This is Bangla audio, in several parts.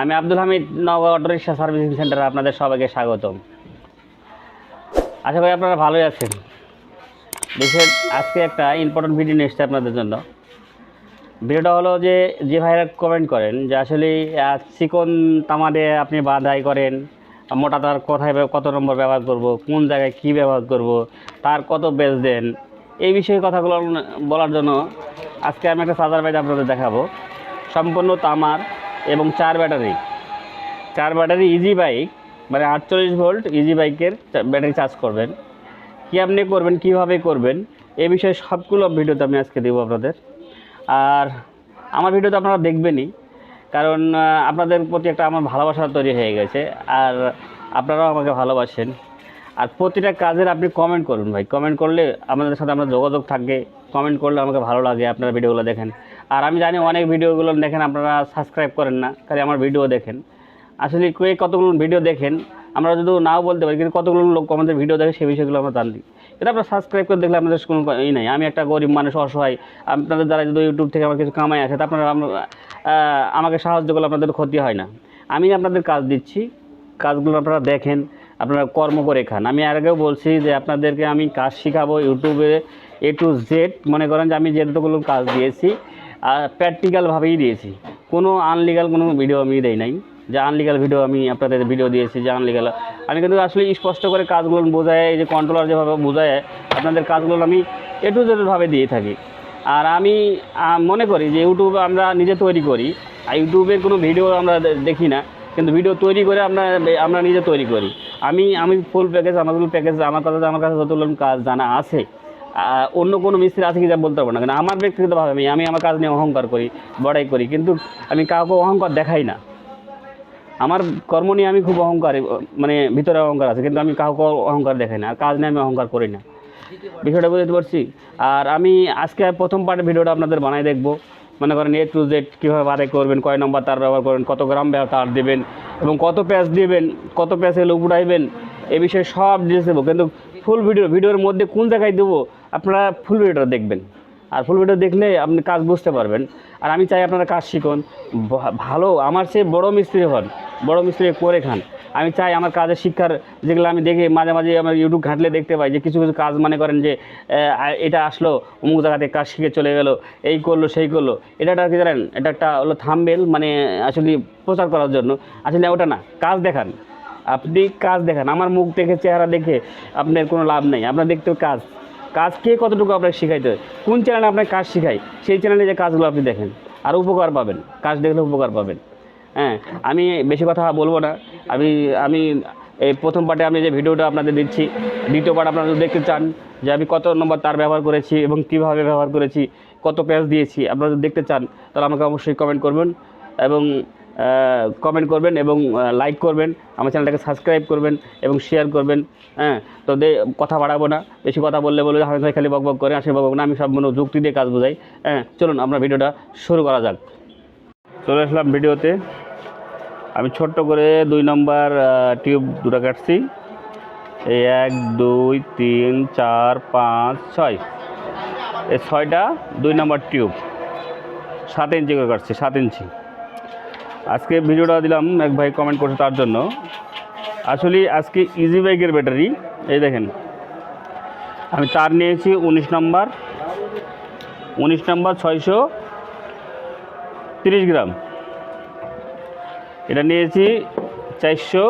আমি Abdul Hamid auto rickshaw servicing সেন্টারে আপনাদের সবাইকে স্বাগতম। আশা করি আপনারা ভালোই আছেন। বিশেষ আজকে একটা ইম্পর্টেন্ট ভিডিও নিয়ে এসছে আপনাদের জন্য। ভিডিওটা হলো যে যে ভাইরা কমেন্ট করেন যে আসলে চিকন তামাদে আপনি বাধাই করেন, মোটা তার কোথায় কত নম্বর ব্যবহার করব, কোন জায়গায় কি ব্যবহার করব, তার কত বেচ দেন, এই বিষয়ে কথাগুলো বলার জন্য আজকে আমি একটা চার্জার বাইক আপনাদের দেখাবো। সম্পূর্ণ তামার এবং চার ব্যাটারি। চার ব্যাটারি ইজি বাইক মানে আটচল্লিশ ভোল্ট ইজি বাইকের ব্যাটারি চার্জ করবেন। কী আপনি করবেন, কীভাবে করবেন, এ বিষয়ে সবগুলো ভিডিওতে আমি আজকে দেবো আপনাদের। আর আমার ভিডিওতে আপনারা দেখবেনই, কারণ আপনাদের প্রতি একটা আমার ভালোবাসা তৈরি হয়ে গেছে, আর আপনারাও আমাকে ভালোবাসেন। আর প্রতিটা কাজের আপনি কমেন্ট করুন ভাই। কমেন্ট করলে আমাদের সাথে আমরা যোগাযোগ থাকে কমেন্ট করলে আমাকে ভালো লাগে আপনারা ভিডিওগুলো দেখেন। আর আমি জানি অনেক ভিডিওগুলো দেখেন, আপনারা সাবস্ক্রাইব করেন না, খালি আমার ভিডিও দেখেন। আসলে কে কতগুলো ভিডিও দেখেন, আমরা যদি নাও বলতে পারি, কিন্তু কতগুলো লোক আমাদের ভিডিও দেখে সেই বিষয়গুলো আমরা জানি এটা আপনারা সাবস্ক্রাইব করে দেখলে আপনাদের কোনো ই নাই। আমি একটা গরিব মানুষ, অসহায়, আপনাদের দ্বারা যদি ইউটিউব থেকে আমার কিছু কামাই আসে, তা আপনারা আমাকে সাহায্য করলে আপনাদের ক্ষতি হয় না। আমি আপনাদের কাজ দিচ্ছি, কাজগুলো আপনারা দেখেন, আপনারা কর্ম করে খান। আমি আর আগেও বলছি যে আপনাদেরকে আমি কাজ শেখাবো ইউটিউবে এ টু জেড মনে করেন যে আমি যেটুকুলো কাজ দিয়েছি প্র্যাকটিক্যালভাবেই দিয়েছি। কোনো আনলিগাল কোনো ভিডিও আমি দেই নাই। যে আনলিগাল ভিডিও আমি আপনাদের ভিডিও দিয়েছি, যে আনলিগাল আমি কিন্তু আসলে স্পষ্ট করে কাজগুলো বোঝায়, এই যে কন্ট্রোলার যেভাবে বোঝায়, আপনাদের কাজগুলো আমি এ টু জেডভাবে দিয়ে থাকি। আর আমি মনে করি যে ইউটিউব আমরা নিজে তৈরি করি। আর ইউটিউবের কোনো ভিডিও আমরা দেখি না। কিন্তু ভিডিও তৈরি করে আমরা আমরা নিজে তৈরি করি। আমি আমি ফুল প্যাকেজ আমাগুলো প্যাকেজ আমার কাছে আমার কাছে যতগুলো কাজ জানা আছে অন্য কোনো মিস্ত্রি আছে কি যা বলতে পারব না। কিন্তু আমার ব্যক্তিগতভাবে আমি আমি আমার কাজ নিয়ে অহংকার করি, বড়াই করি, কিন্তু আমি কাউকে অহংকার দেখাই না। আমার কর্ম নিয়ে আমি খুব অহংকার মানে ভিতরে অহংকার আছে, কিন্তু আমি কাউকে অহংকার দেখাই না, আর কাজ নিয়ে আমি অহংকার করি না। বিষয়টা বুঝতে পারছি? আর আমি আজকে প্রথম পার্টের ভিডিওটা আপনাদের বানাই দেখব। মনে করেন এ টু জেড কীভাবে বাদাই করবেন, কয় নম্বর তার ব্যবহার করবেন, কত গ্রাম তার দেবেন, এবং কত প্যাচ দেবেন, কত প্যাচে লোক উঠাইবেন, এ বিষয়ে সব ডিটেলস দেবো। কিন্তু ফুল ভিডিও ভিডিওর মধ্যে কোন জায়গায় দেবো আপনারা ফুল ভিডিওটা দেখবেন। আর ফুল ভিডিও দেখলে আপনি কাজ বুঝতে পারবেন। আর আমি চাই আপনারা কাজ শিখুন। ভালো, আমার চেয়ে বড় মিস্ত্রি হন, বড় মিস্ত্রি করে খান। আমি চাই আমার কাজের শিক্ষার যেগুলো আমি দেখি, মাঝে মাঝে আমার ইউটিউব ঘাঁটলে দেখতে পাই যে কিছু কিছু কাজ মনে করেন যে এটা আসলো, অমুক জায়গাতে কাজ শিখে চলে গেলো, এই করল, সেই করল। এটা একটা কি জানেন, এটা একটা হলো থামবেল মানে আসলে প্রচার করার জন্য। আসলে ওটা না, কাজ দেখান। আপনি কাজ দেখান। আমার মুখ দেখে, চেহারা দেখে আপনার কোনো লাভ নেই। আপনার দেখতে কাজ। কাজ কে কতটুকু আপনাকে শেখাইতে হয়? কোন চ্যানেলে আপনার কাজ শেখাই সেই চ্যানেলে যে কাজগুলো আপনি দেখেন। আর উপকার পাবেন। কাজ দেখলে উপকার পাবেন। হ্যাঁ আমি বেশি কথা বলব না। আমি আমি এই প্রথম পার্টে আমি যে ভিডিওটা আপনাদের দিচ্ছি, দ্বিতীয় পার্ট আপনারা যদি দেখতে চান যে আমি কত নম্বর তার ব্যবহার করেছি এবং কীভাবে ব্যবহার করেছি, কত প্যাচ দিয়েছি, আপনারা যদি দেখতে চান তাহলে আমাকে অবশ্যই কমেন্ট করবেন এবং কমেন্ট করবেন এবং লাইক করবেন, আমার চ্যানেলটাকে সাবস্ক্রাইব করবেন এবং শেয়ার করবেন হ্যাঁ? তো দে, কথা বাড়াবো না, বেশি কথা বললে বলে হামেদ ভাই খালি বক বক করে আসে বক বক না, আমি সব মনে যুক্তি দিয়ে কাজ বোঝাই। হ্যাঁ চলুন আমরা ভিডিওটা শুরু করা যাক। চলে আসলাম ভিডিওতে আমি ছোট্ট করে দুই নম্বর টিউব দুটো কাটছি। এই এক, দুই, তিন, চার, পাঁচ, ছয়। এই ছয়টা দুই নম্বর টিউব সাত ইঞ্চি করে কাটছি, সাত ইঞ্চি। আজকে ভিডিওটা দিলাম, এক ভাই কমেন্ট করছে তার জন্য। আসলে আজকে ইজি বাইকের ব্যাটারি এই দেখেন। আমি তার নিয়েছি উনিশ নম্বর। উনিশ নম্বর ছয়শো তিরিশ গ্রাম। এটা নিয়েছি চারশো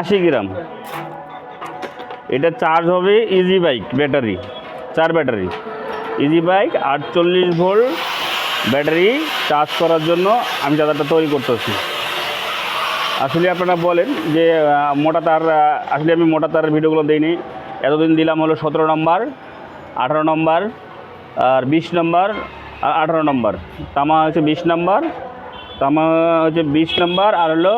আশি গ্রাম। এটা চার্জ হবে ইজি বাইক ব্যাটারি চার ব্যাটারি ইজি বাইক আটচল্লিশ ভোল্ট ব্যাটারি চার্জ করার জন্য আমি চার্জারটা তৈরি করতেছি। আসলে আপনারা বলেন যে মোটা তার আসলে আমি মোটা তারের ভিডিওগুলো দিইনি। এতদিন দিলাম হলো সতেরো নম্বর, আঠারো নম্বর, আর বিশ নম্বর, আর আঠারো নম্বর। তামা হচ্ছে বিশ নম্বর, তামা হচ্ছে বিশ নম্বর, আর হলো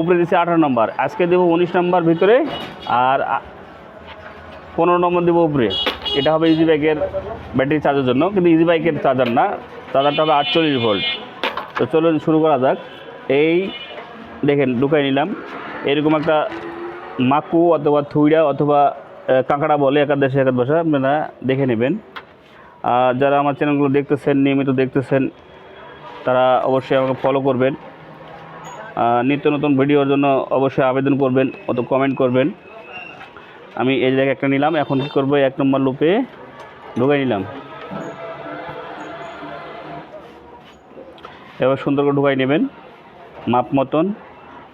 উপরে দিচ্ছে আঠারো নম্বর। আজকে দেবো উনিশ নম্বর ভিতরে, আর পনেরো নম্বর দেবো উপরে। এটা হবে ইজি বাইকের ব্যাটারি চার্জের জন্য, কিন্তু ইজি বাইকের চার্জার না। চার্জারটা হবে আটচল্লিশ ভোল্ট তো চলুন শুরু করা যাক। এই দেখেন, ঢুকাই নিলাম। এরকম একটা মাকু অথবা থুইড়া অথবা কাঁকড়া বলে একার দেশে একার ভাষা আপনারা দেখে নেবেন। আর যারা আমার চ্যানেলগুলো দেখতেছেন, নিয়মিত দেখতেছেন, তারা অবশ্যই আমাকে ফলো করবেন। নিত্য নতুন ভিডিওর জন্য অবশ্যই আবেদন করবেন, অত কমেন্ট করবেন। আমি এই জায়গায় একটা নিলাম, এখন কী করব? এক নম্বর লুপে ঢুকাই নিলাম। এবার সুন্দর করে ঢুকাই নেবেন, মাপ মতন।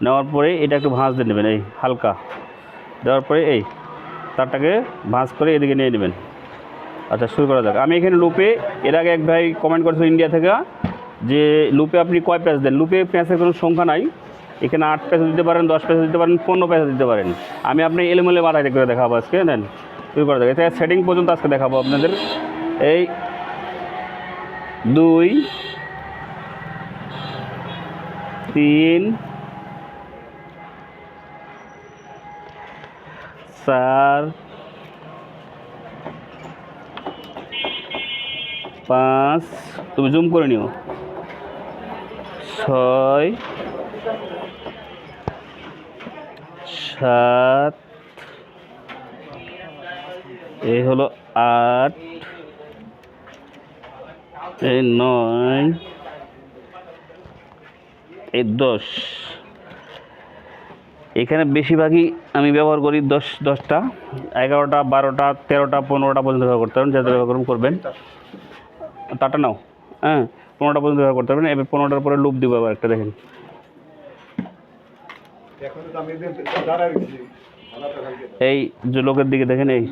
নেওয়ার পরে এটা একটু ভাঁজ দিয়ে নেবেন, এই হালকা। দেওয়ার পরে এই তারটাকে ভাঁজ করে এদিকে নিয়ে নেবেন। আচ্ছা শুরু করা যাক। আমি এখানে লুপে, এর আগে এক ভাই কমেন্ট করেছিল ইন্ডিয়া থেকে যে লুপে আপনি কয় প্যাচ দেন? লুপে প্যাঁচের কোনো সংখ্যা নাই। এখানে আট প্যাচ দিতে পারেন, দশ প্যাচ দিতে পারেন, পনেরো প্যাচ দিতে পারেন। আমি আপনি এলোমেলে বাড়াই করে দেখাবো আজকে নেন শুরু করা যাক সেটিং পর্যন্ত আজকে দেখাবো আপনাদের। এই দুই, তিন, চার, পাঁচ, তুমি জুম করে নিও। ছয় সাত। এই হলো আট। এই নয়। এই দশ। এখানে বেশিরভাগই আমি ব্যবহার করি দশ, দশটা। এগারোটা, বারোটা, তেরোটা, পনেরোটা পর্যন্ত ব্যবহার করতে পারেন যাতে ব্যবহার করবেন। তারটা নাও। হ্যাঁ পনেরোটা পর্যন্ত ব্যবহার করতে পারবেন এবার পনেরোটার পরে লুপ দিব আবার একটা, দেখেন এখন তো আমি দাঁড়ায় গেছি এই যে লোকের দিকে দেখেন এই।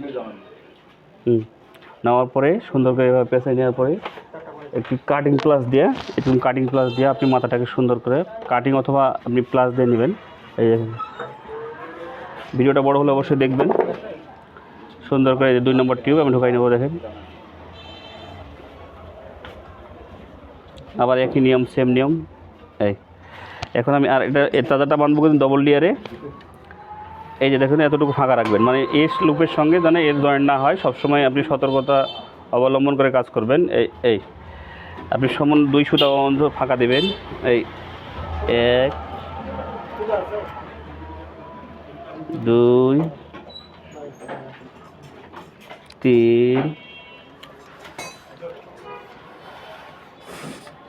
হুম। নেওয়ার পরে সুন্দর করে এভাবে পেঁচে নেওয়ার পরে একটু কাটিং প্লাস দিয়ে একটু কাটিং প্লাস দিয়ে আপনি মাথাটাকে সুন্দর করে কাটিং অথবা আপনি প্লাস দিয়ে নেবেন। এই দেখেন ভিডিওটা বড় হলে অবশ্যই দেখবেন। সুন্দর করে দুই নম্বর টিউব আমি ঢুকাই নেব দেখেন। আবার একই নিয়ম সেম নিয়ম। এই। এখন আমি আর এটা এর তাজাটা বানবো কিন্তু ডবল ডিয়ারে এই যে দেখুন, এতটুকু ফাঁকা রাখবেন। মানে এই লুপের সঙ্গে যেন এর জয়েন্ট না হয়, সবসময় আপনি সতর্কতা অবলম্বন করে কাজ করবেন। এই এই। আপনি সমান দুই সুতা অন্ধ ফাঁকা দেবেন। এই এক, দুই, তিন,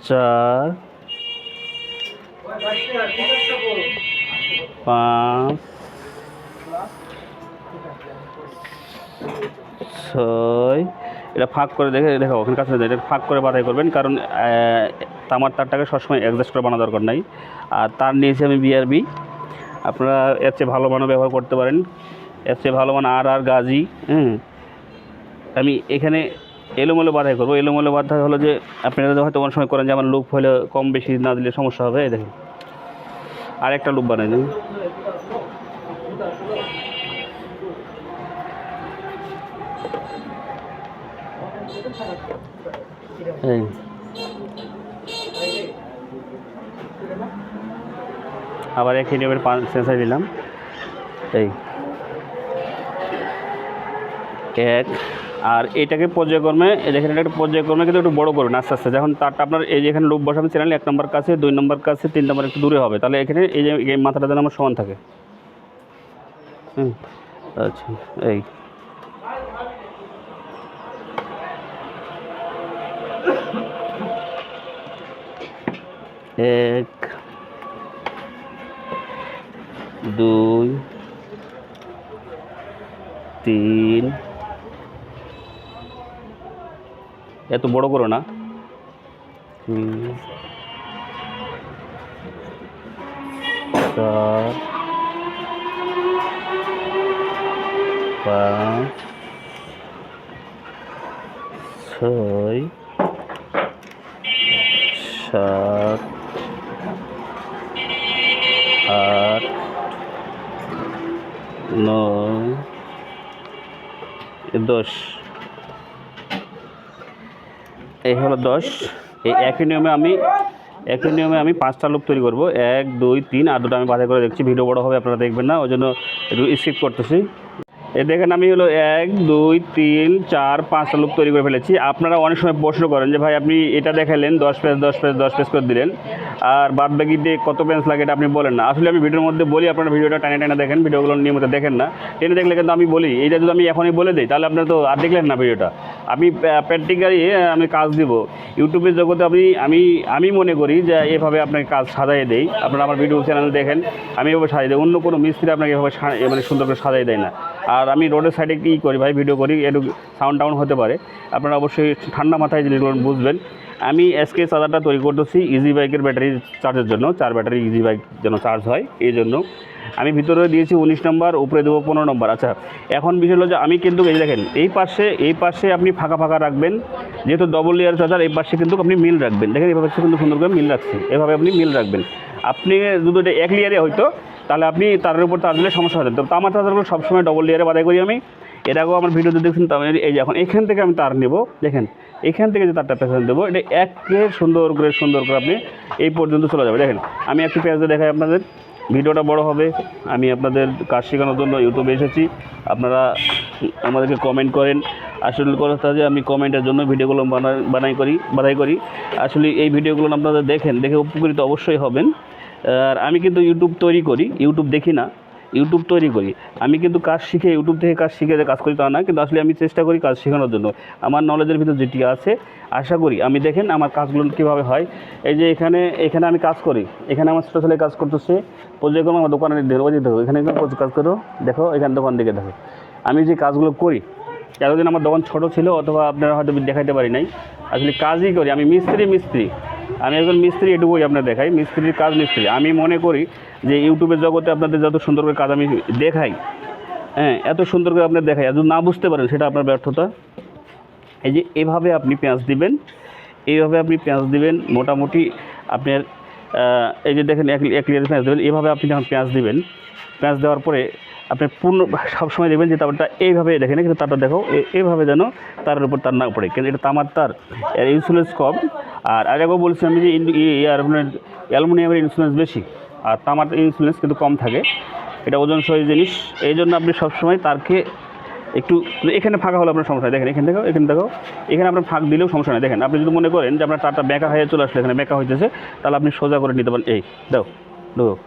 চার পাঁচ, ছয়, এটা ফাঁক করে দেখে দেখো ওখানে কাছে এটা ফাঁক করে বাধাই করবেন, কারণ তামার তারটাকে সবসময় অ্যাডজাস্ট করে বানা দরকার নাই। আর তার নিয়েছি আমি বিআরবি আপনারা এর চেয়ে ভালো মানও ব্যবহার করতে পারেন। এর চেয়ে ভালো মান আর আর গাজি হ্যাঁ আমি এখানে এলোমেলো বাধাই করব। এলোমেলো বাধাই হলো যে, আপনারা হয়তো অনেক সময় করেন যে, আমার লুপ হলে কম বেশি না দিলে সমস্যা হবে দেখেন। আর একটা লুপ বানাই দিন এই। আবার এক নিয়মের সেন্সার দিলাম এই। এক। আর এটাকে পর্যায়ক্রমে দেখেন এটা একটা পর্যায়ক্রমে কিন্তু একটু বড় করবেন, আস্তে আস্তে। যখন তারটা আপনার এই যে এখানে লুপ বসাবেন, চ্যানেল এক নম্বর কাছে, দুই নম্বর কাছে, তিন নম্বর একটু দূরে হবে। তাহলে এখানে এই যে এই মাথাটা যেন আমার সমান থাকে। হুম আচ্ছা এই। এক, দুই, তিন এত বড় করো না। চার পাঁচ ছয় সাত আট নয় দশ। এই হলো দশ। এই একই নিয়মে আমি, একই নিয়মে আমি পাঁচটা লুপ তৈরি করব। এক, দুই, তিন, আর দুটো আমি বাধা করে দেখছি। ভিডিও বড় হবে, আপনারা দেখবেন না। ওই জন্য একটু স্কিপ করতেছি। এই দেখেন আমি হলো এক, দুই, তিন, চার পাঁচটা লুক তৈরি করে ফেলেছি। আপনারা অনেক সময় প্রশ্ন করেন যে, ভাই, আপনি এটা দেখালেন, দশ পেজ দশ পেজ দশ পেজ করে দিলেন। আর বাদ বাকিতে কত পেজ লাগে এটা আপনি বলেন না। আসলে আমি ভিডিওর মধ্যে বলি, আপনারা ভিডিওটা টানে টানে দেখেন, ভিডিওগুলো নিয়মিত দেখেন না। টেনে দেখলে কিন্তু আমি বলি, এইটা যদি আমি এখনই বলে দিই, তাহলে আপনারা তো আর দেখলেন না ভিডিওটা। আমি প্র্যাকটিক্যালি আমি কাজ দিব। ইউটিউবের জগতে আপনি, আমি আমি মনে করি যে, এভাবে আপনাকে কাজ সাজাই দেই। আপনারা আমার ভিডিও চ্যানেল দেখেন, আমি এভাবে সাজাই দিই। অন্য কোনো মিস্ত্রি আপনাকে এভাবে এ মানে সুন্দর করে সাজাই দেয় না। আর আমি রোডের সাইডে কী করি ভাই? ভিডিও করি, একটু সাউন্ড টাউন হতে পারে। আপনারা অবশ্যই ঠান্ডা মাথায় জিনিসগুলো বুঝবেন। আমি এসকে চার্জারটা তৈরি করতেছি ইজি বাইকের ব্যাটারি চার্জের জন্য, চার ব্যাটারি ইজি বাইক যেন চার্জ হয়, এই জন্য। আমি ভিতরে দিয়েছি উনিশ নম্বর উপরে দেবো পনেরো নম্বর আচ্ছা এখন বিষয় হলো যে আমি কিন্তু এই দেখেন, এই পাশে এই পাশে আপনি ফাঁকা ফাঁকা রাখবেন। যেহেতু ডবল লেয়ার চার্জার এই পাশে কিন্তু আপনি মিল রাখবেন। দেখেন, এভাবে কিন্তু সুন্দর করে মিল রাখছি। এভাবে আপনি মিল রাখবেন। আপনি যদি এক লেয়ারে হয়তো তাহলে আপনি তারের উপর তার দিলে সমস্যা হতো তো আমার চার্জারগুলো সবসময় ডবল লেয়ারে বাদাই করি আমি। এর আগেও আমার ভিডিওতে দেখছেন, তো আমি এই এখন এখান থেকে আমি তার নেব, দেখেন, এখান থেকে যে তারটা পেছনে দেবো, এটা এক একে সুন্দর করে সুন্দর করে আপনি এই পর্যন্ত চলে যাবে। দেখেন, আমি একটু পেঁয়াজে দেখাই আপনাদের, ভিডিওটা বড় হবে, আমি আপনাদের কাজ শেখানোর জন্য ইউটিউবে এসেছি। আপনারা আমাদেরকে কমেন্ট করেন। আসলে কথা যে আমি কমেন্টের জন্য ভিডিওগুলো বানাই বানাই করি বানাই করি। আসলে এই ভিডিওগুলো আপনারা দেখেন, দেখে উপকৃত অবশ্যই হবেন। আর আমি কিন্তু ইউটিউব তৈরি করি ইউটিউব দেখি না ইউটিউব তৈরি করি। আমি কিন্তু কাজ শিখে ইউটিউব থেকে কাজ শিখে যে কাজ করি তা না, কিন্তু আসলে আমি চেষ্টা করি কাজ শেখানোর জন্য। আমার নলেজের ভিতর যেটি আছে, আশা করি, আমি দেখেন আমার কাজগুলো কীভাবে হয়। এই যে এখানে এখানে আমি কাজ করি। এখানে আমার ছোটো ছেলে কাজ করতেছে। পর্যায়ক্রমে আমার দোকানে দেখো যে দেখো, এখানে কাজ করো। দেখো, এখানে দোকান দিকে দেখো। আমি যে কাজগুলো করি, এতদিন আমার দোকান ছোট ছিল, অথবা আপনারা হয়তো দেখাইতে পারি নাই। আসলে কাজই করি, আমি মিস্ত্রি মিস্ত্রি। আমি একজন মিস্ত্রি, এটুকুই আপনার দেখাই। মিস্ত্রির কাজ মিস্ত্রি। আমি মনে করি যে ইউটিউবের জগতে আপনাদের যত সুন্দর করে কাজ আমি দেখাই হ্যাঁ এত সুন্দর করে আপনার দেখাই। যদি না বুঝতে পারেন, সেটা আপনার ব্যর্থতা। এই যে এভাবে আপনি পেঁয়াজ দিবেন, এইভাবে আপনি পেঁয়াজ দিবেন, মোটামুটি আপনার এই যে দেখেন, এক এক লিটার পেঁয়াজ দেবেন, এভাবে আপনি যখন পেঁয়াজ দিবেন, পেঁয়াজ দেওয়ার পরে আপনি পূর্ণ সবসময় দেখবেন যে তারটা এইভাবে দেখেন কিন্তু তারটা দেখো এইভাবে যেন তারের উপর তার না পড়ে। কিন্তু এটা তামার তার ইন্সুলেন্স কম আর আরেকও বলছি আমি যে ইন্ডু- ই- ই- আর আপনার অ্যালুমিনিয়ামের ইন্সুলেন্স বেশি, আর তামার ইন্সুলেন্স কিন্তু কম থাকে। এটা ওজন সহি জিনিস, এই জন্য আপনি সবসময় তারকে একটু এখানে ফাঁকা হলে আপনার সমস্যা দেখেন, এখানে দেখো এখানে দেখো। এখানে আপনার ফাঁক দিলেও সমস্যা নেই। দেখেন, আপনি যদি মনে করেন যে আপনার তারটা বেঁকা হয়ে চলে আসলে, এখানে বেঁকা হইতেছে, তাহলে আপনি সোজা করে নিতে পারেন। এই, দাও দেখো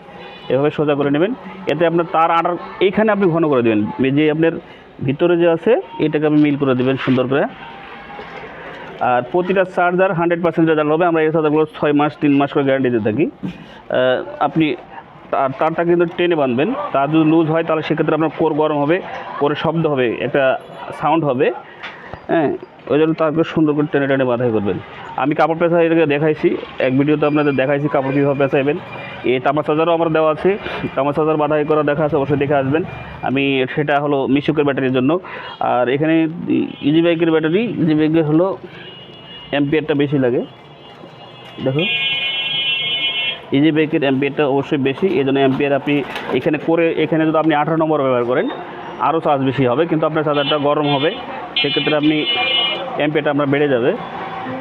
এভাবে সোজা করে নেবেন। এতে আপনার তার আটার এইখানে আপনি ঘন করে দেবেন। যে আপনার ভিতরে যে আছে, এটাকে আপনি মিল করে দেবেন সুন্দর করে। আর প্রতিটা চার্জার হান্ড্রেড পার্সেন্ট রেজাল্ট হবে আমরা এই চার্জারগুলো ছয় মাস, তিন মাস করে গ্যারান্টি দিয়ে থাকি। আপনি তার, তারটা কিন্তু টেনে বাঁধবেন তার যদি লুজ হয়, তাহলে সেক্ষেত্রে আপনার কোর গরম হবে, কোরে শব্দ হবে, একটা সাউন্ড হবে। হ্যাঁ ওই জন্য তারপরে সুন্দর করে টেনে টেনে বাঁধাই করবেন। আমি কাপড় পেঁচা এটাকে দেখাইছি, এক ভিডিওতে আপনাদের দেখাইছি কাপড় কীভাবে পেঁচাইবেন। এই চার্জারও আমার দেওয়া আছে। তামা চার্জার বাঁধাই করা দেখা আছে, অবশ্যই দেখে আসবেন। আমি সেটা হলো মিশুকের ব্যাটারির জন্য। আর এখানে ইজি বাইকের ব্যাটারি ইজি বাইকের হলো অ্যাম্পিয়ারটা বেশি লাগে। দেখো। ইজি বাইকের অ্যাম্পিয়ারটা অবশ্যই বেশি, এই জন্য অ্যাম্পিয়ার আপনি এখানে করে, এখানে যদি আপনি আঠারো নম্বর ব্যবহার করেন আরও চার্জ বেশি হবে, কিন্তু আপনার চার্জারটা গরম হবে। সেক্ষেত্রে আপনি অ্যাম্পিয়ারটা আপনার বেড়ে যাবে।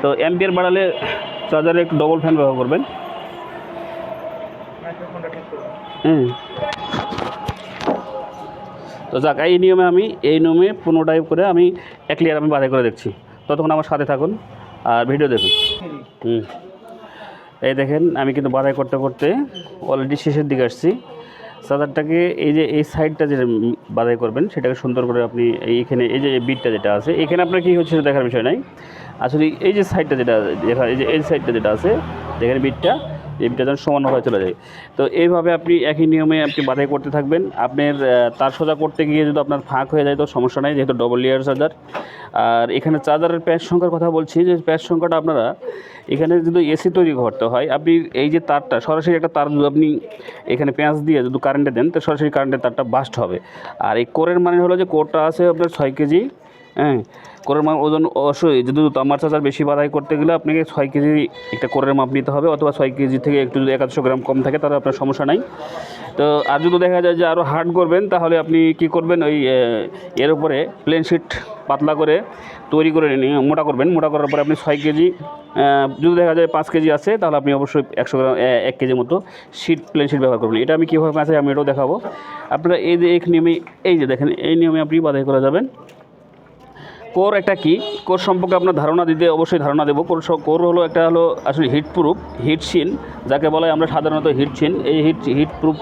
তো অ্যাম্পিয়ার বাড়ালে চার্জারে একটু ডবল ফ্যান ব্যবহার করবেন। হুম। তো যাক, এই নিয়মে আমি, এই নিয়মে পনেরো টাইপ করে আমি এক লেয়ার আমি বাধাই করে দেখছি। ততক্ষণ আমার সাথে থাকুন আর ভিডিও দেখুন। হুম। এই দেখেন, আমি কিন্তু বাধাই করতে করতে অলরেডি শেষের দিকে আসছি। চার্জারটাকে এই যে, এই সাইডটা যেটা বাধাই করবেন, সেটাকে সুন্দর করে আপনি এইখানে এই যে বিটটা যেটা আছে, এখানে আপনার কী হচ্ছে দেখার বিষয় নাই। আসলে এই যে সাইডটা যেটা যেটা এই যে, এই সাইডটা যেটা আছে, যেখানে বিটটা বিটটা যেন সমানভাবে চলে যায়। তো এইভাবে আপনি একই নিয়মে আপনি বাধাই করতে থাকবেন। আপনার তার সোজা করতে গিয়ে যদি আপনার ফাঁক হয়ে যায় তো সমস্যা নেই, যেহেতু ডবল লেয়ার চার্জার আর এখানে চার্জারের প্যাচ সংখ্যার কথা বলছি, যে প্যাচ সংখ্যাটা আপনারা, এখানে যদি এসি তৈরি করতে হয়, আপনি এই যে তারটা, সরাসরি একটা তার যদি আপনি এখানে পেঁয়াজ দিয়ে যদি কারেন্টে দেন, তো সরাসরি কারেন্টের তারটা বাস্ট হবে। আর এই কোরের মানে হলো যে কোরটা আছে আপনার ছয় কেজি হ্যাঁ কোরের মাপ ওজন অবশ্যই। যদি তামার চাচার বেশি বাধাই করতে গেলে আপনাকে ছয় কেজি একটা কোরের মাপ নিতে হবে, অথবা ছয় কেজি থেকে একটু যদি একাদশো গ্রাম কম থাকে তাহলে আপনার সমস্যা নাই। তো আর যদি দেখা যায় যে আরও হার্ড করবেন, তাহলে আপনি কি করবেন? ওই এর উপরে প্লেন শিট পাতলা করে তৈরি করে মোটা করবেন। মোটা করার পরে আপনি ছয় কেজি যদি দেখা যায় পাঁচ কেজি আছে, তাহলে আপনি অবশ্যই একশো গ্রাম এক কেজির মতো শিট প্লেন শিট ব্যবহার করবেন। এটা আমি কীভাবে আছে আমি এটাও দেখাবো। আপনারা এই যে এক নিয়মে এই যে দেখেন, এই নিয়মে আপনি বাধাই করা যাবেন। কোর একটা কি? কোর সম্পর্কে আপনার ধারণা দিতে অবশ্যই ধারণা দেবো। কোর কোর হলো একটা হলো আসলে হিট প্রুফ, হিট সিন, যাকে বলা আমরা সাধারণত হিট সিন। এই হিট হিট প্রুফ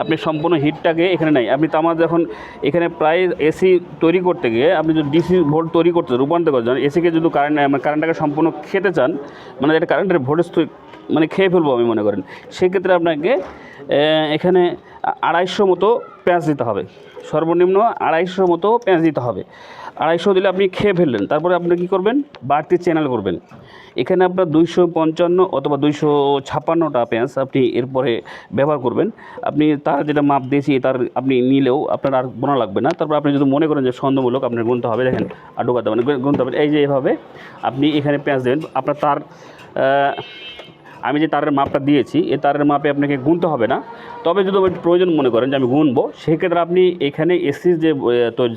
আপনি সম্পূর্ণ হিটটাকে এখানে নাই। আপনি তামার যখন এখানে প্রায় এসি তৈরি করতে গিয়ে আপনি যদি ডিসি ভোল্ট তৈরি করতে, রূপান্তর করতে চান, এসিকে যদি কারেন্ট মানে কারেন্টটাকে সম্পূর্ণ খেতে চান মানে এটা কারেন্টের ভোল্টেজ মানে খেয়ে ফেলব আমি মনে করেন, সেক্ষেত্রে আপনাকে এখানে আড়াইশো মতো প্যাঁচ দিতে হবে। সর্বনিম্ন আড়াইশো মতো প্যাঁচ দিতে হবে। আড়াইশো দিলে আপনি খেয়ে ফেললেন। তারপরে আপনি কী করবেন? বাড়তি চ্যানেল করবেন। এখানে আপনার দুইশো পঞ্চান্ন অথবা দুইশো ছাপ্পান্নটা পেঁয়াজ আপনি এরপরে ব্যবহার করবেন। আপনি তার যেটা মাপ দিয়েছি, তার আপনি নিলেও আপনার আর বোনা লাগবে না। তারপর আপনি যদি মনে করেন যে সন্দেহমূলক আপনার গুনতে হবে, দেখেন, আর ঢোকাতে হবে গুনতে হবে এই যে এভাবে আপনি এখানে পেঁয়াজ দেবেন। আপনার তার আমি যে তারের মাপটা দিয়েছি, এ তারের মাপে আপনাকে গুনতে হবে না। তবে যদি আপনি প্রয়োজন মনে করেন যে আমি গুনবো, সেক্ষেত্রে আপনি এখানে এসির যে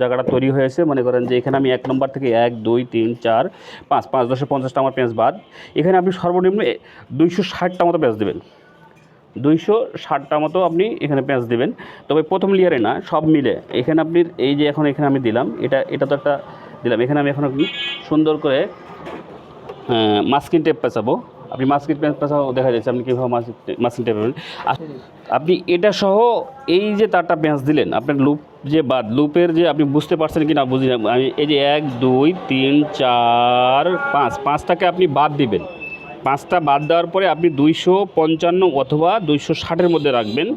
জায়গাটা তৈরি হয়েছে, মনে করেন যে এখানে আমি এক নম্বর থেকে এক, দুই, তিন, চার, পাঁচ পাঁচ, দশে, পঞ্চাশটা আমার পেঁয়াজ বাদ। এখানে আপনি সর্বনিম্ন দুইশো ষাটটা মতো পেঁয়াজ দেবেন। দুইশো ষাটটা মতো আপনি এখানে পেঁয়াজ দেবেন। তবে প্রথম লেয়ারে না, সব মিলে এখানে আপনি, এই যে এখন এখানে আমি দিলাম, এটা এটা তো একটা দিলাম। এখানে আমি এখন সুন্দর করে মাস্কিন টেপ পেঁচাবো। আপনি মাস্কিন টেপ পেঁচাও দেখা যাচ্ছে আপনি কীভাবে মাস্কিন টেপ পেঁচাবেন আপনি এটা সহ এই যে তারটা পেঁচ দিলেন, আপনার লুপ যে বাদ লুপের যে আপনি বুঝতে পারছেন কি না বুঝি না, আমি এই যে এক, দুই, তিন, চার, পাঁচ, পাঁচটাকে আপনি বাদ দিবেন। পাঁচটা বাদ দেওয়ার পরে আপনি দুইশো পঞ্চান্ন অথবা দুইশো ষাটের মধ্যে রাখবেন।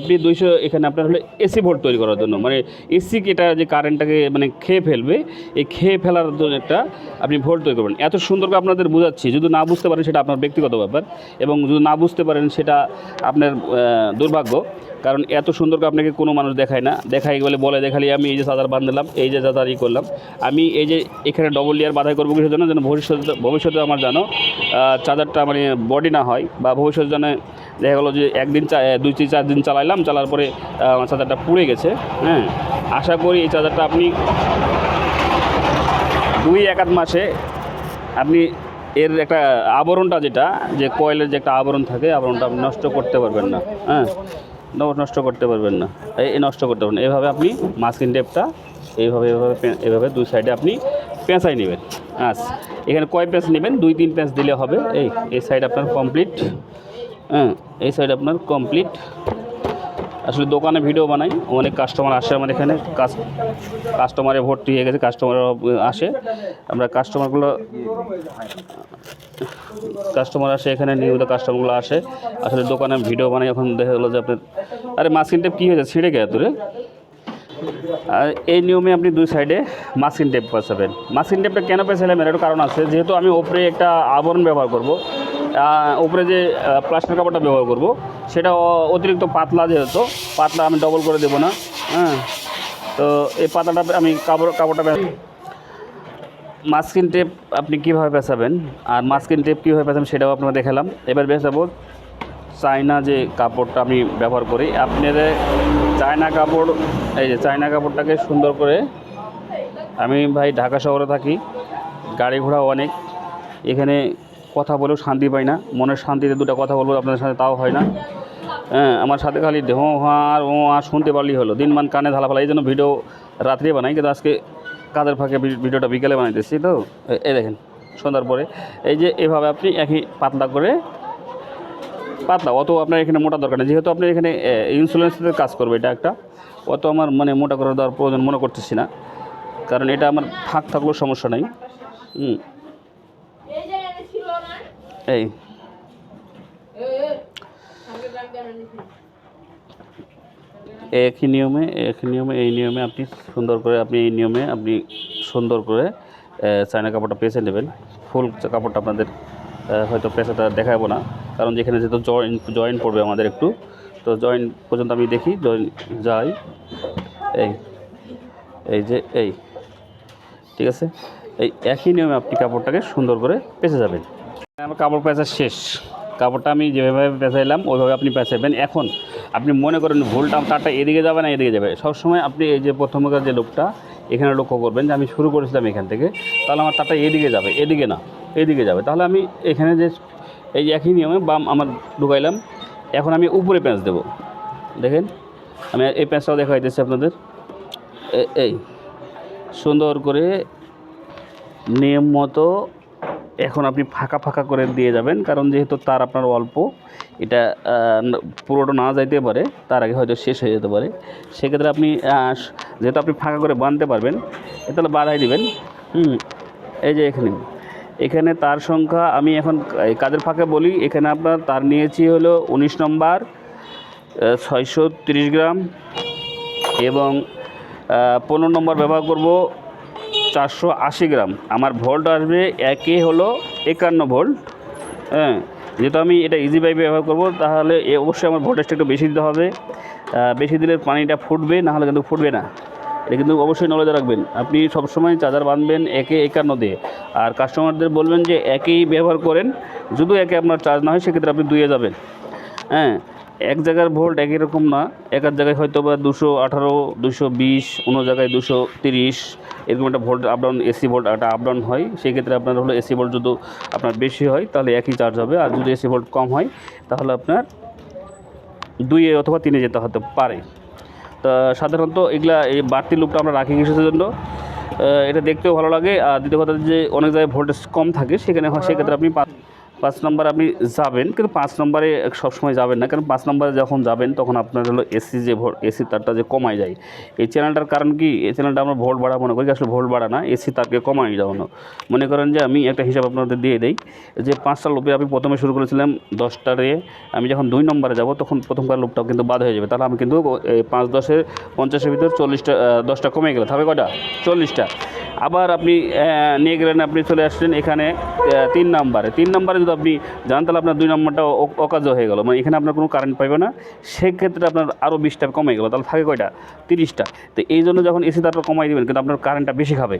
আপনি দুইশো এখানে আপনার হলে এসি ভোল্ট তৈরি করার জন্য। মানে এসি এটা যে কারেন্টটাকে মানে খেয়ে ফেলবে এই খেয়ে ফেলার জন্য একটা আপনি ভোল্ট তৈরি করবেন। এত সুন্দর করে আপনাদের বোঝাচ্ছি যদি না বুঝতে পারেন সেটা আপনার ব্যক্তিগত ব্যাপার এবং যদি না বুঝতে পারেন সেটা আপনার দুর্ভাগ্য। কারণ এত সুন্দর করে আপনাকে কোনো মানুষ দেখায় না। দেখাই বলে বলে দেখালি আমি এই যে চাদার বাঁধলাম এই যে চাদার ই করলাম। আমি এই যে এখানে ডবল লেয়ার বাধাই করব কিসের জন্য? যেন ভবিষ্যতে ভবিষ্যতে আমার আহ, চার্জারটা মানে বডি না হয় বা ভবিষ্যতে যেন দেখা গেলো যে একদিন দুই তিন চার দিন চালাইলাম, চালার পরে আমার চার্জারটা পুড়ে গেছে হ্যাঁ। আশা করি এই চার্জারটা আপনি দুই এক আধ মাসে আপনি এর একটা আবরণটা যেটা, যে কয়েলের যে একটা আবরণ থাকে, আবরণটা আপনি নষ্ট করতে পারবেন না হ্যাঁ। নষ্ট করতে পারবেন না। এই নষ্ট করতে পারবেন। এভাবে আপনি মাস্কিন টেপটা এইভাবে এভাবে এভাবে দুই সাইডে আপনি পেঁচাই নেবেন। আচ্ছা এখানে কয় পেঁচ নেবেন? দুই, তিন পেঁচ দিলে হবে। এই এই সাইড আপনার কমপ্লিট। হ্যাঁ এই সাইড আপনার কমপ্লিট আসলে দোকানে ভিডিও বানাই, অনেক কাস্টমার আসে আমার এখানে কাস্টমারে ভর্তি হয়ে গেছে কাস্টমার আসে। আমরা কাস্টমারগুলো কাস্টমার আসে এখানে, নিয়মিত কাস্টমারগুলো আসে। আসলে দোকানে ভিডিও বানাই, এখন দেখা গেলো যে আপনার আরে মাস্কিন টেপ কী হয়েছে? ছিঁড়ে গেছে তোরে আর এই নিয়মে আপনি দুই সাইডে মাস্কিন টেপ পেঁচাবেন মাস্কিন টেপটা কেন পেঁচালাম এর একটা কারণ আছে, যেহেতু আমি ওপরে একটা আবরণ ব্যবহার করব উপরে যে প্লাস্টার কাপড়টা ব্যবহার করব, সেটা অতিরিক্ত পাতলা যেহেতু, পাতলা আমি ডবল করে দেবো না হ্যাঁ? তো এই পাতাটা আমি কাপড়, কাপড়টা মাস্কিন টেপ আপনি কীভাবে পেঁচাবেন, আর মাস্কিন টেপ কীভাবে পেঁচাবেন সেটাও আপনাকে দেখালাম। এবার পেঁচাবো চায়না যে কাপড়টা আমি ব্যবহার করি আপনারা চায়না কাপড়, এই যে চায়না কাপড়টাকে সুন্দর করে, আমি ভাই ঢাকা শহরে থাকি গাড়ি ঘোড়া অনেক, এখানে কথা বলেও শান্তি পাই না। মনের শান্তিতে দুটো কথা বলব, আপনাদের সাথে তাও হয় না। হ্যাঁ আমার সাথে খালি দেহ আর, ও আর শুনতে পারলেই হলো। দিনমান কানে ধালা ফালা, এই জন্য ভিডিও রাত্রে বানাই, কিন্তু আজকে কাদের ফাঁকে ভিডিওটা বিকেলে বানাইতেছি তো। এই দেখেন, সন্ধ্যার পরে। এই যে এভাবে আপনি একই পাতলা করে, পাতলা, অত আপনার এখানে মোটা দরকার নেই। যেহেতু আপনি এখানে ইন্স্যুরেন্সের কাজ করবে এটা একটা, অত আমার মানে মোটা করার দেওয়ার প্রয়োজন মনে করতেছি না। কারণ এটা আমার ফাঁক থাকলেও সমস্যা নাই। হুম এই জায়গাটা ছিল না এই। একই নিয়মে একই নিয়মে, এই নিয়মে আপনি সুন্দর করে, আপনি এই নিয়মে আপনি সুন্দর করে চায়না কাপড়টা পেঁচে নেবেন। ফুল কাপড়টা আপনাদের হয়তো পেঁচাটা দেখাবো না। কারণ যেখানে যেহেতু জয়েন জয়েন পড়বে আমাদের একটু, তো জয়েন পর্যন্ত আমি দেখি, জয়েন যাই। এই এই যে, এই। ঠিক আছে? এই একই নিয়মে আপনি কাপড়টাকে সুন্দর করে পেঁচে যাবেন। আমার কাপড় পেঁচা শেষ। কাপড়টা আমি যেভাবে পেঁচাইলাম, ওইভাবে আপনি পেঁচাবেন এখন আপনি মনে করেন ভুলটা তারটা এদিকে যাবে না এদিকে যাবে। সবসময় আপনি এই যে প্রথমকার যে লোকটা, এখানে লক্ষ্য করবেন যে আমি শুরু করেছিলাম এখান থেকে, তাহলে আমার তারটা এদিকে যাবে, এদিকে না, এদিকে যাবে। তাহলে আমি এখানে যে এই একই নিয়মে বাম আমার ঢুকাইলাম, এখন আমি উপরে প্যাঁচ দেবো। দেখেন, আমি এই প্যাঁচটাও দেখাইতেছি আপনাদের। এ- এই, সুন্দর করে নিয়ম মতো এখন আপনি ফাঁকা ফাঁকা করে দিয়ে যাবেন, কারণ যেহেতু তার আপনার অল্প, এটা পুরোটা না যাইতে পারে, তার আগে হয়তো শেষ হয়ে যেতে পারে। সেক্ষেত্রে আপনি যেহেতু আপনি ফাঁকা করে বাঁধতে পারবেন তাহলে বাধাই দিবেন। হুম, এই যে এখানে এখানে তার সংখ্যা, আমি এখন কাজের ফাঁকে বলি, এখানে আপনার তার নিয়েছি হলো উনিশ নম্বর ছয়শো গ্রাম এবং পনেরো নম্বর ব্যবহার করব চারশো আশি গ্রাম। আমার ভোল্ট আসবে একে হলো একান্ন ভোল্ট। হ্যাঁ যেহেতু আমি এটা ইজি পাইপে ব্যবহার করব, তাহলে এ অবশ্যই আমার ভোল্টেজটা একটু বেশি দিতে হবে। বেশি দিলে পানিটা ফুটবে, নাহলে কিন্তু ফুটবে না। এটা কিন্তু অবশ্যই নলেজে রাখবেন। আপনি সবসময় চার্জার বাঁধবেন একে একান্ন দিয়ে। আর কাস্টমারদের বলবেন যে একেই ব্যবহার করেন। যদি একে আপনার চার্জ না হয়, সেক্ষেত্রে আপনি দুয়ে যাবেন। হ্যাঁ এক জায়গার ভোল্ট একই রকম না, এক এক জায়গায় হয়তো বা দুশো আঠারো, দুশো বিশ, অন্য জায়গায় দুশো তিরিশ, এরকম একটা volt up down AC volt একটা আপডাউন হয়। সেই ক্ষেত্রে আপনার হলো এসি ভোল্ট যদি আপনার বেশি হয়, তাহলে একই চার্জ হবে। আর যদি এসি ভোল্ট কম হয়, তাহলে আপনার দুইয়ে অথবা তিনে যেতে হতে পারে। তা সাধারণত এগুলা এই বাড়তি লুপটা আমরা রাখি কিসের জন্য? এটা দেখতেও ভালো লাগে। আর দ্বিতীয় কথা যে অনেক জায়গায় ভোল্টেজ কম থাকে, সেখানে সেক্ষেত্রে আপনি পাঁচ নম্বর আপনি যাবেন, কিন্তু পাঁচ নম্বরে সবসময় যাবেন না। কারণ পাঁচ নম্বরে যখন যাবেন, তখন আপনার হলো এসি যে ভোল্ট এসি তারটা যে কমায় যায়। এই চ্যানেলটার কারণ কি? এই চ্যানেলটা আমরা ভোল্ট বাড়া মনে করি, আসলে ভোল্ট বাড়া না, এসি তারকে কমায় যাওয়ানো। মনে করেন যে আমি একটা হিসাব আপনাদের দিয়ে দেই, যে পাঁচটা লোপে আমি প্রথমে শুরু করেছিলাম দশটারে আমি যখন দুই নম্বরে যাব, তখন প্রথমকার লোকটাও কিন্তু বাদ হয়ে যাবে। তাহলে আমি কিন্তু পাঁচ দশের, পঞ্চাশের ভিতর চল্লিশটা দশটা কমে গেল। তবে কটা চল্লিশটা। আবার আপনি নিয়ে গেলেন আপনি চলে আসলেন এখানে তিন নম্বরে। তিন নম্বরে যদি আপনি যান, তাহলে আপনার দুই নম্বরটা অকাজ হয়ে গেল। মানে এখানে আপনার কোনো কারেন্ট পাইবে না। সেক্ষেত্রে আপনার আরও বিশটা কমে গেলো। তাহলে থাকে কয়টা? তিরিশটা। তো এই জন্য যখন এসি তারটা কমাই দেবেন, কিন্তু আপনার কারেন্টটা বেশি খাবে।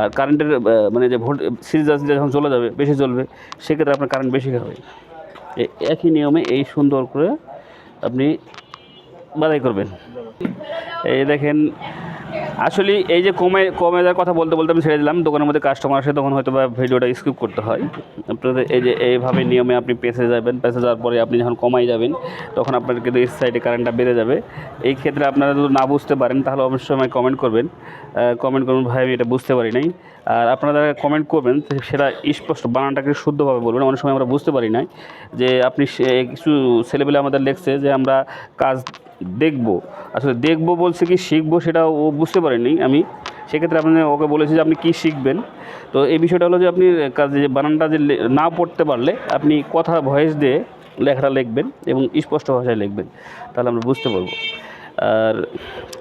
আর কারেন্টের মানে যে ভোল্ট সিরিজ যখন চলে যাবে, বেশি চলবে সেক্ষেত্রে আপনার কারেন্ট বেশি খাবে। একই নিয়মে এই সুন্দর করে আপনি বাধাই করবেন। এই দেখেন আসলে এই যে কমে কমে যাওয়ার কথা বলতে বলতে আমি ছেড়ে দিলাম। দোকানের মধ্যে কাস্টমার আসে, তখন হয়তো বা ভিডিওটা স্কিপ করতে হয়। আপনাদের এই যে এইভাবে নিয়মে আপনি পেছে যাবেন পেছে যাওয়ার পরে আপনি যখন কমাই যাবেন, তখন আপনার কিন্তু এই সাইডে কারেন্টটা বেড়ে যাবে। এই ক্ষেত্রে আপনারা যদি না বুঝতে পারেন, তাহলে অবশ্যই আমায় কমেন্ট করবেন। কমেন্ট করবেন ভাই, আমি এটা বুঝতে পারি নাই। আর আপনারা যারা কমেন্ট করবেন, সেটা স্পষ্ট, বানানটাকে শুদ্ধভাবে বলবেন। অনেক সময় আমরা বুঝতে পারি নাই যে আপনি কিছু ছেলেবেলে আমাদের লেখছে যে আমরা কাজ দেখব। আসলে দেখব বলছে কি শিখব সেটা ও বুঝতে পারেনি আমি। সেক্ষেত্রে আপনি ওকে বলেছি যে আপনি কী শিখবেন? তো এই বিষয়টা হলো যে আপনি কাজে যে বানানটা যে না পড়তে পারলে আপনি কথা ভয়েস দিয়ে লেখাটা লিখবেন এবং স্পষ্ট ভাষায় লিখবেন। তাহলে আমরা বুঝতে পারব। আর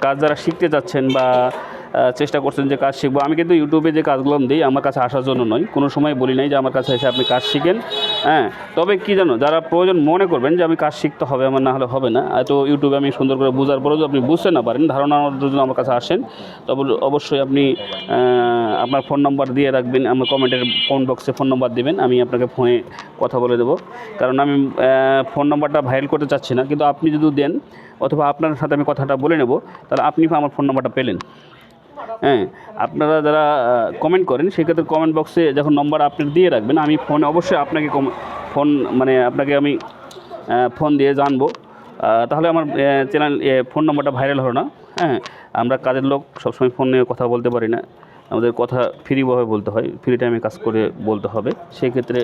কাজ যারা শিখতে চাচ্ছেন বা চেষ্টা করছেন যে কাজ শিখব। আমি কিন্তু ইউটিউবে যে কাজগুলো দিই আমার কাছে আসার জন্য নয়। কোনো সময় বলি নাই যে আমার কাছে এসে আপনি কাজ শিখেন। হ্যাঁ তবে কি জানো, যারা প্রয়োজন মনে করবেন যে আমি কাজ শিখতে হবে, আমার না হলে হবে না। তো ইউটিউবে আমি সুন্দর করে বোঝার পরেও আপনি বুঝতে না পারেন ধারণার জন্য আমার কাছে আসেন, তবে অবশ্যই আপনি আপনার ফোন নাম্বার দিয়ে রাখবেন, আমার কমেন্টের ফোন বক্সে ফোন নাম্বার দেবেন, আমি আপনাকে ফোনে কথা বলে দেবো। কারণ আমি ফোন নাম্বারটা ভাইরাল করতে চাচ্ছি না, কিন্তু আপনি যদি দেন, অথবা আপনার সাথে আমি কথাটা বলে নেব, তাহলে আপনি আমার ফোন নাম্বারটা পেলেন। হ্যাঁ আপনারা যারা কমেন্ট করেন, সেক্ষেত্রে কমেন্ট বক্সে যখন নম্বর আপনি দিয়ে রাখবেন, আমি ফোন অবশ্যই আপনাকে ফোন মানে আপনাকে আমি ফোন দিয়ে জানব। তাহলে আমার চ্যানেল ফোন নম্বরটা ভাইরাল হলো না। হ্যাঁ আমরা কাজের লোক, সবসময় ফোন নিয়ে কথা বলতে পারি না। আমাদের কথা ফ্রিভাবে বলতে হয় ফ্রি টাইমে কাজ করে বলতে হবে। সেক্ষেত্রে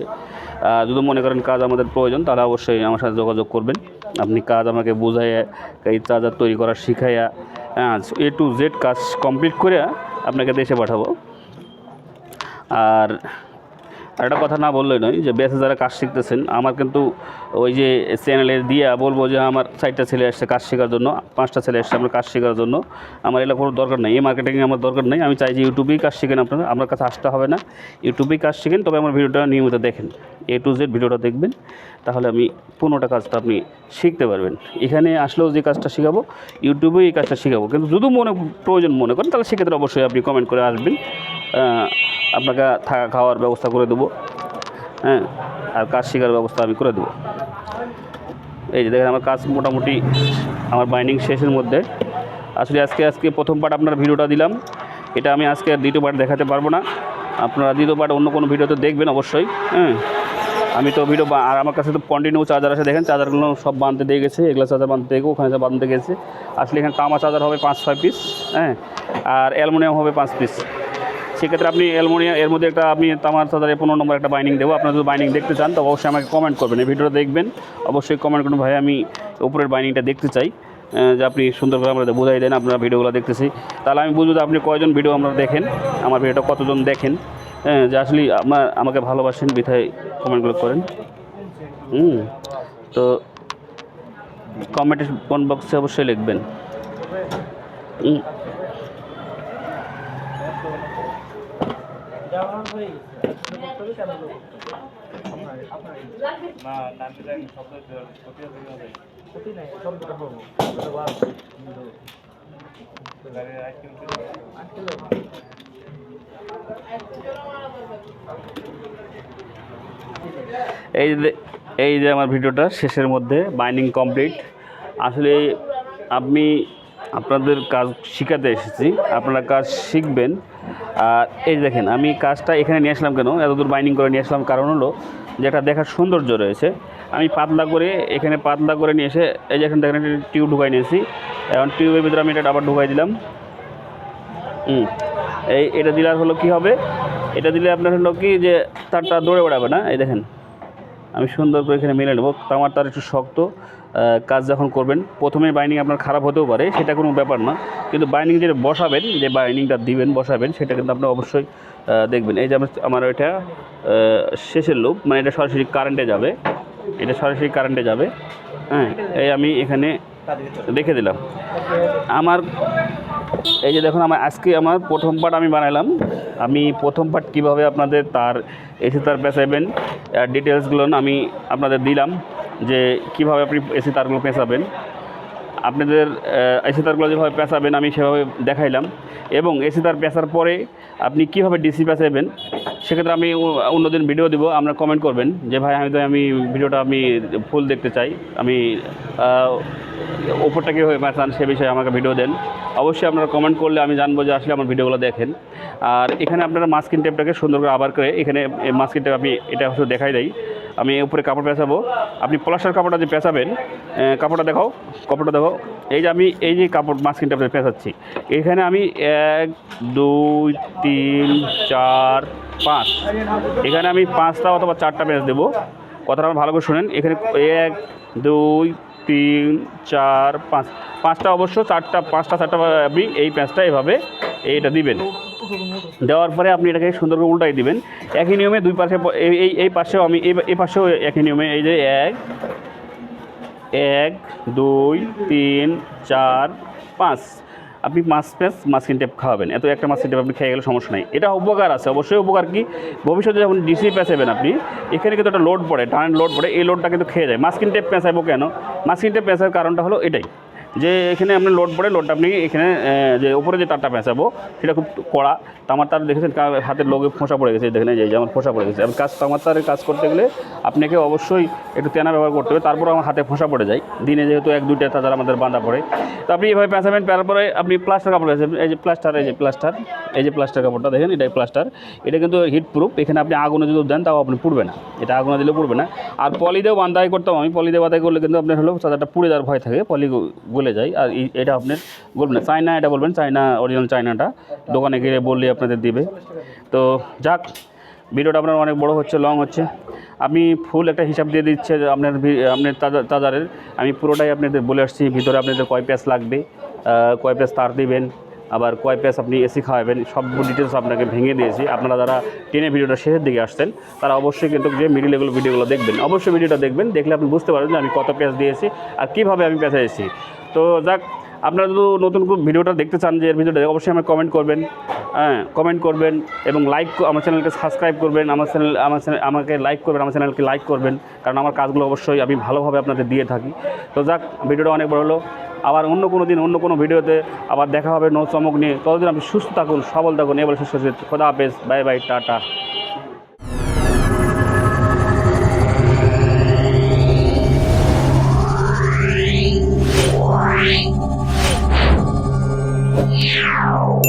যদি মনে করেন কাজ আমাদের প্রয়োজন, তাহলে অবশ্যই আমার সাথে যোগাযোগ করবেন। আপনি কাজ আমাকে বোঝাইয়া, এই চার্জার তৈরি করা শিখাইয়া হ্যাঁ এ টু জেড কাজ কমপ্লিট করে আপনাকে দেশে পাঠাবো। আর আর একটা কথা না বললেই নয়, যে বেসে যারা কাজ শিখতেছেন, আমার কিন্তু ওই যে চ্যানেলে দিয়ে বলব যে আমার চারটা ছেলে আসছে কাজ শেখার জন্য, পাঁচটা ছেলে আসছে আমার কাজ শেখার জন্য। আমার এগুলো কোনো দরকার নেই, এই মার্কেটিংয়ে আমার দরকার নেই। আমি চাই যে ইউটিউবেই কাজ শিখেন আপনারা, আমার কাছে আসতে হবে না। ইউটিউবেই কাজ শিখেন, তবে আমার ভিডিওটা নিয়মিত দেখেন। এ টু জেড ভিডিওটা দেখবেন, তাহলে আমি পনেরোটা কাজটা আপনি শিখতে পারবেন। এখানে আসলেও যে কাজটা শেখাবো ইউটিউবেই এই কাজটা শেখাবো। কিন্তু যদি মনে, প্রয়োজন মনে করেন, তাহলে সেক্ষেত্রে অবশ্যই আপনি কমেন্ট করে আসবেন। আপনাকে থাকা, খাওয়ার ব্যবস্থা করে দেবো। হ্যাঁ আর কাজ শেখার ব্যবস্থা আমি করে দেবো। এই যে দেখেন আমার কাজ মোটামুটি, আমার বাইন্ডিং শেষের মধ্যে। আসলে আজকে আজকে প্রথম পার্ট আপনার ভিডিওটা দিলাম। এটা আমি আজকে আর দ্বিতীয় পার্ট দেখাতে পারব না। আপনারা দ্বিতীয় পার্ট অন্য কোনো ভিডিওতে দেখবেন অবশ্যই হ্যাঁ। আমি তো ভিডিও আর আমার কাছে তো কন্টিনিউ চার্জার আছে। দেখেন চার্জারগুলো সব বাঁধতে দিয়ে গেছে, এগুলো চার্জার বাঁধতে দিয়ে ওখানে বাঁধতে গেছে। আসলে এখানে তামা চার্জার হবে পাঁচ, ছয় পিস হ্যাঁ। আর অ্যালমোনিয়াম হবে পাঁচ পিস সেক্ষেত্রে আপনি অ্যালমোনিয়াম এর মধ্যে একটা আপনি তামার চার্জারে পনেরো নম্বর একটা বাইনিং দেবো। আপনারা যদি বাইনিং দেখতে চান, তো অবশ্যই আমাকে কমেন্ট করবেন। এই ভিডিওটা দেখবেন। অবশ্যই কমেন্ট করুন, ভাই, আমি উপরের বাইনিংটা দেখতে চাই। যে আপনি সুন্দর করে আমরা বোঝাই দেন, আপনারা ভিডিওগুলো দেখতেছি। তাহলে আমি বুঝব যে আপনি কয়জন ভিডিও আমরা দেখেন, আমার ভিডিওটা কতজন দেখেন। যে আসলে আপনার আমাকে ভালোবাসেন, বিধায় কমেন্টগুলো করেন। হুম, তো কমেন্টের বক্সে অবশ্যই লিখবেন। হুম। এই যে এই যে আমার ভিডিওটা শেষের মধ্যে বাইন্ডিং কমপ্লিট আসলে আমি আপনাদের কাজ শিখাতে এসেছি, আপনারা কাজ শিখবেন। আর এই দেখেন, আমি কাজটা এখানে নিয়ে আসলাম কেন? এতদূর বাইন্ডিং করে নিয়ে আসলাম, কারণ হলো যে একটা দেখার সৌন্দর্য রয়েছে। আমি পাতলা করে এখানে পাতলা করে নিয়ে এসে, এই যে এখানে দেখেন টিউব ঢুকাই নিয়েছি। এখন টিউবের ভিতরে আমি এটা আবার ঢুকাই দিলাম। হুম, এই এটা দিলে আর হলো কী হবে? এটা দিলে আপনার হলো কি যে তারটা দৌড়ে বেড়াবে না? এই দেখেন, আমি সুন্দর করে এখানে মেলে নেব। তামার তার একটু শক্ত। কাজ যখন করবেন, প্রথমে বাইন্ডিং আপনার খারাপ হতেও পারে, সেটা কোনো ব্যাপার না। কিন্তু বাইন্ডিং যেটা বসাবেন, যে বাইন্ডিংটা দিবেন, বসাবেন, সেটা কিন্তু আপনি অবশ্যই দেখবেন। এই যে আমার এটা শেষের লুপ মানে এটা সরাসরি কারেন্টে যাবে। এটা সরাসরি কারেন্টে যাবে। হ্যাঁ এই আমি এখানে রেখে দিলাম। আমার, এই যে দেখুন, আমার আজকে আমার প্রথম পার্ট আমি বানাইলাম। আমি প্রথম পার্ট কীভাবে আপনাদের তার এসে তার পেঁচাবেন ডিটেলসগুলো আমি আপনাদের দিলাম। যে কীভাবে আপনি এসি তারগুলো পেঁচাবেন, আপনাদের এসি তারগুলো যেভাবে পেঁচাবেন আমি সেভাবে দেখাইলাম এবং এসি তার পেঁচার পরে আপনি কীভাবে ডিসি পেঁচাবেন সেক্ষেত্রে আমি অন্যদিন ভিডিও দিব, আপনারা কমেন্ট করবেন যে ভাই আমি তো, আমি ভিডিওটা আমি ফুল দেখতে চাই, আমি ওপরটা কীভাবে পেঁচান সে বিষয়ে আমাকে ভিডিও দেন। অবশ্যই আপনারা কমেন্ট করলে আমি জানব যে আসলে আমার ভিডিওগুলো দেখেন। আর এখানে আপনারা মাস্কিন টেপটাকে সুন্দর করে আবার করে এখানে মাস্কিন টেপ আমি এটা হচ্ছে দেখাই দেই। আমি উপরে কাপড় পেঁচাবো। আপনি প্লাস্টার কাপড়টা যে পেঁচাবেন কাপড়টা দেখাও কাপড়টা দেখাও। এই যে আমি, এই যে কাপড় মাস্কিনটা পেঁচাচ্ছি। এখানে আমি এক, দুই, তিন, চার, পাঁচ। এখানে আমি পাঁচটা অথবা চারটা পেঁচ দেবো। কথাটা আমার ভালো করে শোনেন। এখানে এক, দুই তিন, চার, পাঁচ। পাঁচটা অবশ্য, চারটা, পাঁচটা, চারটা আপনি এই প্যাঁচটা এভাবে এইটা দিবেন। দেওয়ার পরে আপনি এটাকে সুন্দর করে উল্টাই দিবেন। একই নিয়মে দুই পাশে এই এই পাশেও আমি এই পাশেও একই নিয়মে এই যে এক এক, দুই, তিন, চার, পাঁচ। আপনি মাছ পেঁচ মাস্কিন টেপ খাওয়াবেন। এত একটা মাস্কিন টেপ আপনি খেয়ে গেলে সমস্যা নেই। এটা উপকার আছে, অবশ্যই উপকার কি? ভবিষ্যতে যখন ডিসি পেঁচাবেন আপনি, এখানে কিন্তু একটা লোড পড়ে টানের লোড পড়ে, এই লোডটা কিন্তু খেয়ে যায়। মাসকিন টেপ পেঁচাবো কেন? মাস্কিন টেপ পেঁচার কারণটা হলো এটাই। যে এখানে আপনি লোড পড়ে লোডটা আপনি এখানে যে উপরে যে তারটা পেঁচাবো, সেটা খুব কড়া। তামার তার দেখেছেন হাতের লোকে ফোঁসা পড়ে গেছে, দেখেন যে যেমন ফোঁসা পড়ে গেছে। আমি কাজ তামার তারের কাজ করতে গেলে আপনাকে অবশ্যই একটু তেনা ব্যবহার করতে হবে, তারপর আমার হাতে ফোঁসা পড়ে যায়। দিনে যেহেতু এক, দুইটা তাজার আমাদের বাঁধা পড়ে। তো আপনি এভাবে পেঁচাবেন তারপরে আপনি প্লাস্টার কাপড় আছে এই যে প্লাস্টার এই যে প্লাস্টার এই যে প্লাস্টার কাপড়টা দেখেন, এটাই প্লাস্টার এটা কিন্তু হিট প্রুফ এখানে আপনি আগুনে যদি দেন, তাও আপনি পুড়বে না। এটা আগুনে দিলে পুড়বে না। আর পলি দিয়েও বান্ধাই করতাম আমি, পলি দিয়ে বাঁধাই করলে কিন্তু আপনার হলো চাদারটা পুড়ে যাওয়ার ভয় থাকে, পলি গলে যায়। আর এটা আপনার বলবেন চায়না এটা বলবেন, চায়না অরিজিনাল চায়নাটা। দোকানে গিয়ে বললে আপনাদের দিবে। তো যাক, ভিডিওটা আপনার অনেক বড় হচ্ছে লং হচ্ছে। আমি ফুল একটা হিসাব দিয়ে দিচ্ছে আপনার আপনার তাজা- তাজারের। আমি পুরোটাই আপনাদের বলে আসছি, ভিতরে আপনাদের কয় প্যাস লাগবে কয় প্যাস তার দিবেন। আবার কয় পেস আপনি এসি খাওয়াবেন সব ডিটেলস আপনাকে ভেঙে দিয়েছি। আপনারা যারা টেনে ভিডিওটা শেষের দিকে আসছেন, তারা অবশ্যই কিন্তু যে মিডিল এগুলো ভিডিওগুলো দেখবেন, অবশ্যই ভিডিওটা দেখবেন। দেখলে আপনি বুঝতে পারবেন যে আমি কত পেস দিয়েছি আর কীভাবে আমি পেঁচাইছি তো যাক আপনারা যদি নতুন ভিডিওটা দেখতে চান যে এর ভিডিওটা, অবশ্যই আমাকে কমেন্ট করবেন। হ্যাঁ কমেন্ট করবেন এবং লাইক আমার চ্যানেলকে সাবস্ক্রাইব করবেন, আমার চ্যানেল আমার চ্যানেল আমাকে লাইক করবেন, আমার চ্যানেলকে লাইক করবেন, কারণ আমার কাজগুলো অবশ্যই আমি ভালোভাবে আপনাদের দিয়ে থাকি। তো যাক, ভিডিওটা অনেক বড় হলো। আবার অন্য কোনো দিন, অন্য কোনো ভিডিওতে আবার দেখা হবে নো চমক নিয়ে। ততদিন আপনি সুস্থ থাকুন, সবল থাকুন। এবার সুস্থ খোদা হাফেজ। Bye bye, tata. Yeah.